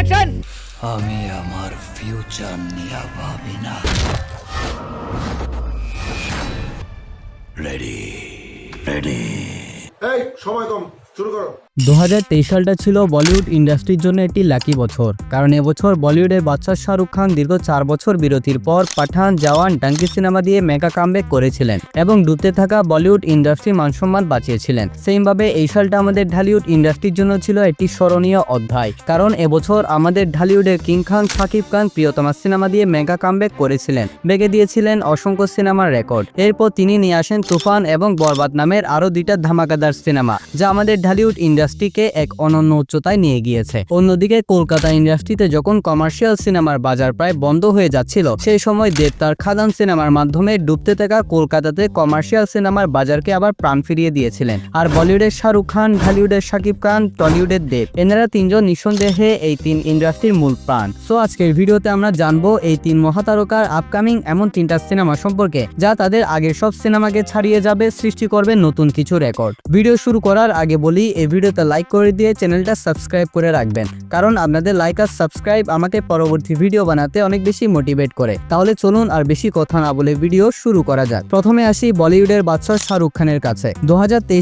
Action আমি আমার future নিয়ে ভাবি না। রেডি রেডি এই সময় কম। শুরু করো। দু হাজার তেইশ সালটা ছিল বলিউড ইন্ডাস্ট্রির জন্য একটি লাকি বছর। কারণ এবছর বলিউডের বাদশাহ শাহরুখ খান দীর্ঘ চার বছর বিরতির পর পাঠান, জওয়ান, ডাঙ্কি সিনেমা দিয়ে মেগা কামব্যাক করেছিলেন এবং ডুবতে থাকা বলিউড ইন্ডাস্ট্রি মানসম্মান বাঁচিয়েছিলেন। সেইভাবে এই সালটা আমাদের ঢালিউড ইন্ডাস্ট্রির জন্য ছিল একটি স্মরণীয় অধ্যায়। কারণ এবছর আমাদের ঢালিউডের কিং খান সাকিব খান প্রিয়তমা সিনেমা দিয়ে মেগা কামব্যাক করেছিলেন। বেগে দিয়েছিলেন অসংখ্য সিনেমার রেকর্ড। এরপর তিনি নিয়ে আসেন তুফান এবং বরবাদ নামের আরও দুইটা ধামাকাদার সিনেমা, যা আমাদের ঢালিউড ইন্ডাস্ট্রিকে এক অনন্য উচ্চতায় নিয়ে গিয়েছে। অন্যদিকে কলকাতা ইন্ডাস্ট্রিতে যখন কমার্শিয়াল সিনেমার বাজার প্রায় বন্ধ হয়ে যাচ্ছিল, সেই সময় দেব তার খাদান সিনেমার মাধ্যমে ডুবতে থাকা কলকাতাতে কমার্শিয়াল সিনেমার বাজারকে আবার প্রাণ ফিরিয়ে দিয়েছিলেন। আর বলিউডের শাহরুখ খান, ঢালিউডের শাকিব খান, টলিউডের দেব, এনারা তিনজন নিঃসন্দেহে এই তিন ইন্ডাস্ট্রির মূল প্রাণ। সো আজকের ভিডিওতে আমরা জানব এই তিন মহাতারকার আপকামিং এমন তিনটা সিনেমা সম্পর্কে, যা তাদের আগের সব সিনেমাকে ছাড়িয়ে যাবে, সৃষ্টি করবে নতুন কিছু রেকর্ড ভিডিও শুরু করার আগে বলি, এই ভিডিওতে লাইক করে দিয়ে চ্যানেলটা সাবস্ক্রাইব করে রাখবেন। কারণ আপনাদের লাইক আর সাবস্ক্রাইব আমাকে পরবর্তী ভিডিও বানাতে অনেক বেশি মোটিভেট করে। তাহলে চলুন আর বেশি কথা না বলে ভিডিও শুরু করা যাক। প্রথমে আসি বলিউডের বাদশাহ শাহরুখ খানের কাছে। দু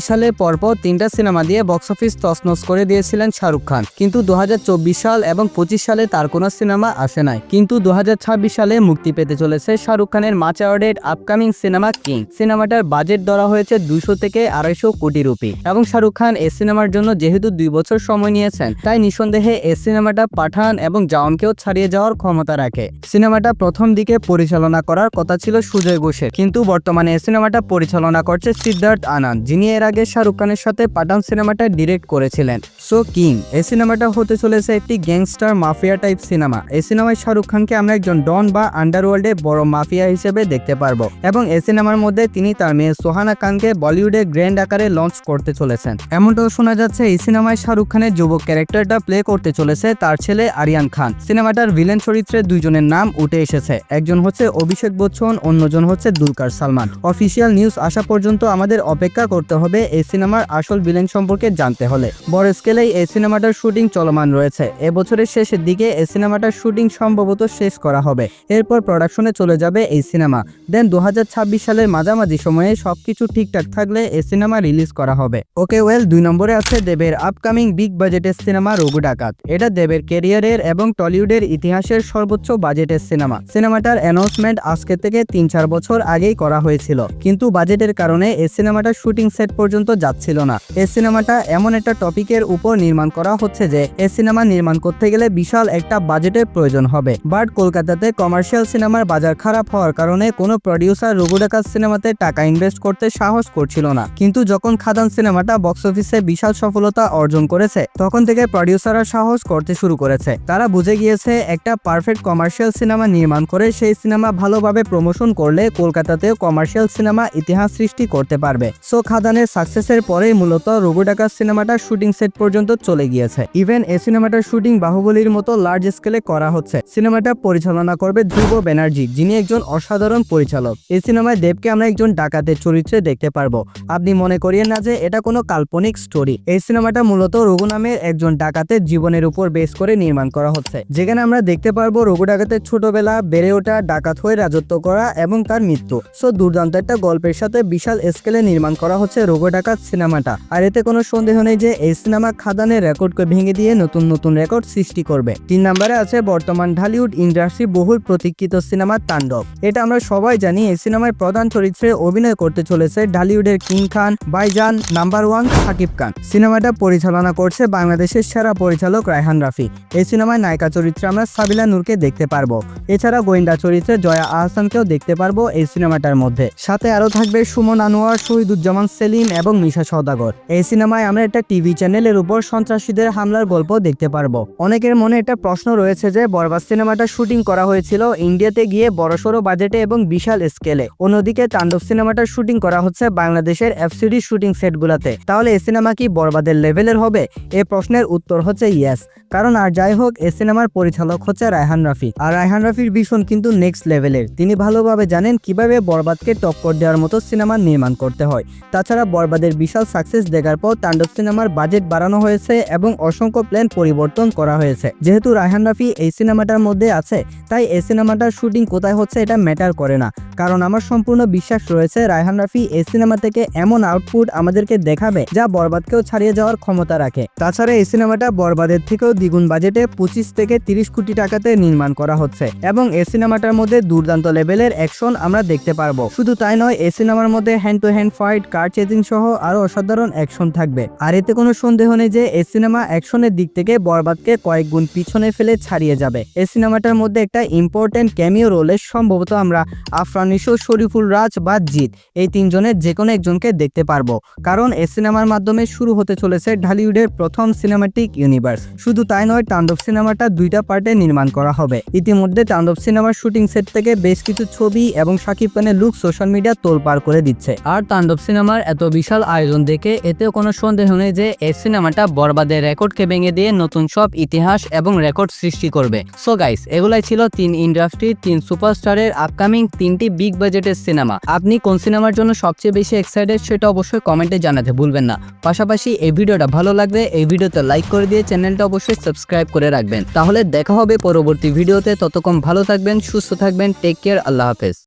সালে পরপর তিনটা সিনেমা দিয়ে বক্স অফিস তছনছ করে দিয়েছিলেন শাহরুখ খান। কিন্তু দু হাজার চব্বিশ সাল এবং পঁচিশ সালে তার কোনো সিনেমা আসে নাই। কিন্তু দু হাজার ছাব্বিশ সালে মুক্তি পেতে চলেছে শাহরুখ খানের মাচ অ্যাওয়ার্ডের আপকামিং সিনেমা কিং সিনেমাটার বাজেট ধরা হয়েছে দুশো থেকে আড়াইশো কোটি রুপি। এবং শাহরুখ খান এই সিনেমার জন্য যেহেতু দুই বছর সময় নিয়েছেন, তাই নিঃসন্দেহে এই সিনেমাটা পাঠান এবং জাওয়ানকেও ছাড়িয়ে যাওয়ার ক্ষমতা রাখে। সিনেমাটা প্রথম দিকে পরিচালনা করার কথা ছিল সুজয় ঘোষের, কিন্তু বর্তমানে এই সিনেমাটা পরিচালনা করছে সিদ্ধার্থ আনন্দ, যিনি এর আগে শাহরুখ খানের সাথে পাঠান সিনেমাটা ডিরেক্ট করেছিলেন। সো, কিং এই সিনেমাটা হতে চলেছে একটি গ্যাংস্টার মাফিয়া টাইপ সিনেমা। এই সিনেমায় শাহরুখ খানকে আমরা একজন ডন বা আন্ডারওয়ার্ল্ডে বড় মাফিয়া হিসেবে দেখতে পারব এবং এই সিনেমার মধ্যে তিনি তার মেয়ে সোহানা খানকে বলিউডে গ্র্যান্ড আকারে লঞ্চ করতে চলেছেন। এমনটাও শোনা যাচ্ছে, এই সিনেমায় শাহরুখ খানের যুবক ক্যারেক্টারটা প্লে করতে চলেছে তার ছেলে আরিয়ান খান। সিনেমাটার ভিলেন চরিত্রে দুইজনের নাম উঠে এসেছে। একজন হচ্ছে অভিষেক বচ্চন, অন্যজন হচ্ছে দুলকার সালমান। অফিসিয়াল নিউজ আসা পর্যন্ত আমাদের অপেক্ষা করতে হবে এই সিনেমার আসল ভিলেন সম্পর্কে জানতে হলে। বড় স্কেলেই এই সিনেমাটার শুটিং চলমান রয়েছে। এবছরের শেষের দিকে এই সিনেমাটার শুটিং সম্ভবত শেষ করা হবে। এরপর প্রোডাকশনে চলে যাবে এই সিনেমা। দেন দু হাজার ছাব্বিশ সালের মাঝামাঝি সময়ে সবকিছু ঠিকঠাক থাকলে এই সিনেমা রিলিজ করা হবে। ওকে ওয়েল দুই নম্বরে আছে দেবের আপকামিং বিগ বাজেটের সিনেমা রঘু ডাকাত। এটা দেবের ক্যারিয়ারের এবং টলিউডের ইতিহাসের সর্বোচ্চ বাজেটের সিনেমা সিনেমাটার অ্যানাউন্সমেন্ট আজকে থেকে তিন চার বছর আগেই করা হয়েছিল। কিন্তু বাজেটের কারণে এই সিনেমাটার শুটিং সেট পর্যন্ত যাচ্ছিল না। এই সিনেমাটা এমন একটা টপিকের উপর নির্মাণ করা হচ্ছে যে এই সিনেমা নির্মাণ করতে গেলে বিশাল একটা বাজেটের প্রয়োজন হবে। বাট কলকাতাতে কমার্শিয়াল সিনেমার বাজার খারাপ হওয়ার কারণে কোনো প্রডিউসার রঘু ডাকাত সিনেমাতে টাকা ইনভেস্ট করতে সাহস করছিল না। কিন্তু যখন খাদান সিনেমাটা বক্স অফিসে বিশাল সফলতা অর্জন করেছে। তখন থেকে প্রডিউসাররা সাহস করতে শুরু করেছে। তারা বুঝে গিয়েছে, একটা পারফেক্ট কমার্শিয়াল সিনেমা নির্মাণ করে সেই সিনেমা ভালোভাবে প্রমোশন করলে কলকাতাতেও কমার্শিয়াল সিনেমা ইতিহাস সৃষ্টি করতে পারবে। সো খাদানের সাকসেসের পরেই মূলত ডাকাত সিনেমাটা শুটিং সেট পর্যন্ত চলে গিয়েছে। ইভেন এই সিনেমাটার শুটিং বাহুবলীর মতো লার্জ স্কেলে করা হচ্ছে। সিনেমাটা পরিচালনা করবে ধ্রুব ব্যানার্জি, যিনি একজন অসাধারণ পরিচালক। এই সিনেমায় দেবকে আমরা একজন ডাকাতের চরিত্রে দেখতে পারব। আপনি মনে করিয়েন না যে এটা কোনো কাল্পনিক স্টোরি এই সিনেমাটা মূলত রঘু নামের একজন ডাকাতের জীবনের উপর বেস করে নির্মাণ করা হচ্ছে। যেখানে আমরা দেখতে পারব রঘু ডাকাতের ছোটবেলা বেড়ে ওঠা, ডাকাত হয়ে রাজত্ব করা এবং তার মৃত্যু। সো দুর্দান্ত একটা গল্পের সাথে বিশাল স্কেলে নির্মাণ করা হচ্ছে রঘু ডাকাত সিনেমাটা। আর এতে কোনো সন্দেহ নেই যে এই সিনেমা খাদানের রেকর্ডকে ভেঙে দিয়ে নতুন নতুন রেকর্ড সৃষ্টি করবে। তিন নম্বরে আছে বর্তমান ঢালিউড ইন্ডাস্ট্রি বহুল প্রতীক্ষিত সিনেমা তাণ্ডব। এটা আমরা সবাই জানি, এই সিনেমায় প্রধান চরিত্রে অভিনয় করতে চলেছে ঢালিউডের King Khan, Bhaijaan, number one Shakib Khan. সিনেমাটা পরিচালনা করছে বাংলাদেশের সেরা পরিচালক রায়হান রাফি। এই সিনেমায় নায়িকা চরিত্রে আমরা সাবিলা নূরকে দেখতে পারব। এছাড়া গোয়েন্দা চরিত্রে জয়া আহসানকেও দেখতে পারব এই সিনেমাটার মধ্যে। সাথে আরও থাকবে সুমন আনোয়ার, শহীদুজ্জামান সেলিম এবং মিশা সওদাগর। এই সিনেমায় আমরা একটা টিভি চ্যানেলের উপর সন্ত্রাসীদের হামলার গল্প দেখতে পারব। অনেকের মনে একটা প্রশ্ন রয়েছে যে, বরবাদ সিনেমাটা শুটিং করা হয়েছিল ইন্ডিয়াতে গিয়ে বড়সড় বাজেটে এবং বিশাল স্কেলে। অন্যদিকে তাণ্ডব সিনেমাটার শুটিং করা হচ্ছে বাংলাদেশের এফসিডি শুটিং সেটগুলোতে। তাহলে এই সিনেমা সিনেমা কি বরবাদের লেভেলের হবে? এই প্রশ্নের উত্তর হচ্ছে ইয়েস কারণ আর যাই হোক, এ সিনেমার পরিচালক হচ্ছে রায়হান রাফি। আর রায়হান রাফির ভীষণ কিন্তু নেক্সট লেভেলের তিনি ভালোভাবে জানেন কীভাবে বরবাদকে টক্কর দেওয়ার মতো সিনেমা নির্মাণ করতে হয়। তাছাড়া বরবাদের বিশাল সাকসেস দেখার পর তাণ্ডব সিনেমার বাজেট বাড়ানো হয়েছে এবং অসংখ্য প্ল্যান পরিবর্তন করা হয়েছে। যেহেতু রায়হান রাফি এই সিনেমাটার মধ্যে আছে, তাই এই সিনেমাটার শুটিং কোথায় হচ্ছে এটা ম্যাটার করে না। কারণ আমার সম্পূর্ণ বিশ্বাস রয়েছে রায়হান রাফি এই সিনেমা থেকে এমন আউটপুট আমাদেরকে দেখাবে যা বরবাদকেও ছাড়িয়ে যাওয়ার ক্ষমতা রাখে। তাছাড়া এই সিনেমাটা বরবাদের থেকেও দ্বিগুণ বাজেটে পঁচিশ থেকে তিরিশ কোটি টাকাতে নির্মাণ করা হচ্ছে এবং এই সিনেমাটার মধ্যে দুর্দান্ত লেভেলের অ্যাকশন আমরা দেখতে পারব। শুধু তাই নয়, এই সিনেমার মধ্যে hand to hand fight car chasing সহ আরও অসাধারণ অ্যাকশন থাকবে। আর এতে কোনো সন্দেহ নেই যে এই সিনেমা অ্যাকশনের দিক থেকে বরবাদকে কয়েক গুণ পিছনে ফেলে ছাড়িয়ে যাবে। এই সিনেমাটার মধ্যে একটা ইম্পর্টেন্ট ক্যামিও রোলে সম্ভবত আমরা আফরানিশো শরীফুল রাজ বা জিৎ এই তিনজনের যে কোনো একজনকে দেখতে পারব। কারণ এই সিনেমার মাধ্যমে শুরু হতে চলেছে ঢালিউডের প্রথম সিনেমাটিক ইউনিভার্স। শুধু তাই নয়, তাণ্ডব সিনেমাটা দুইটা পার্টে নির্মাণ করা হবে। ইতিমধ্যে তাণ্ডব সিনেমার শুটিং সেট থেকে বেশ কিছু ছবি এবং শাকিব খানের লুক সোশ্যাল মিডিয়া তোলপাড় করে দিচ্ছে। আর তাণ্ডব সিনেমার এত বিশাল আয়োজন দেখে এতেও কোনো সন্দেহ নেই যে এই সিনেমাটা বরবাদের রেকর্ডকে ভেঙে দিয়ে নতুন সব ইতিহাস এবং রেকর্ড সৃষ্টি করবে। সো গাইস, এগুলাই ছিল তিন ইন্ডাস্ট্রি, তিন সুপারস্টারের আপকামিং তিনটি বিগ বাজেটের সিনেমা। আপনি কোন সিনেমার জন্য সবচেয়ে বেশি এক্সাইটেড সেটা অবশ্যই কমেন্টে জানাতে ভুলবেন না। পাশাপাশি এই ভিডিওটা ভালো লাগবে এই ভিডিওতে লাইক করে দিয়ে চ্যানেলটা অবশ্যই সাবস্ক্রাইব করে রাখবেন। তাহলে দেখা হবে পরবর্তী ভিডিওতে। ততক্ষণ ভালো থাকবেন, সুস্থ থাকবেন, টেক কেয়ার, আল্লাহ হাফেজ।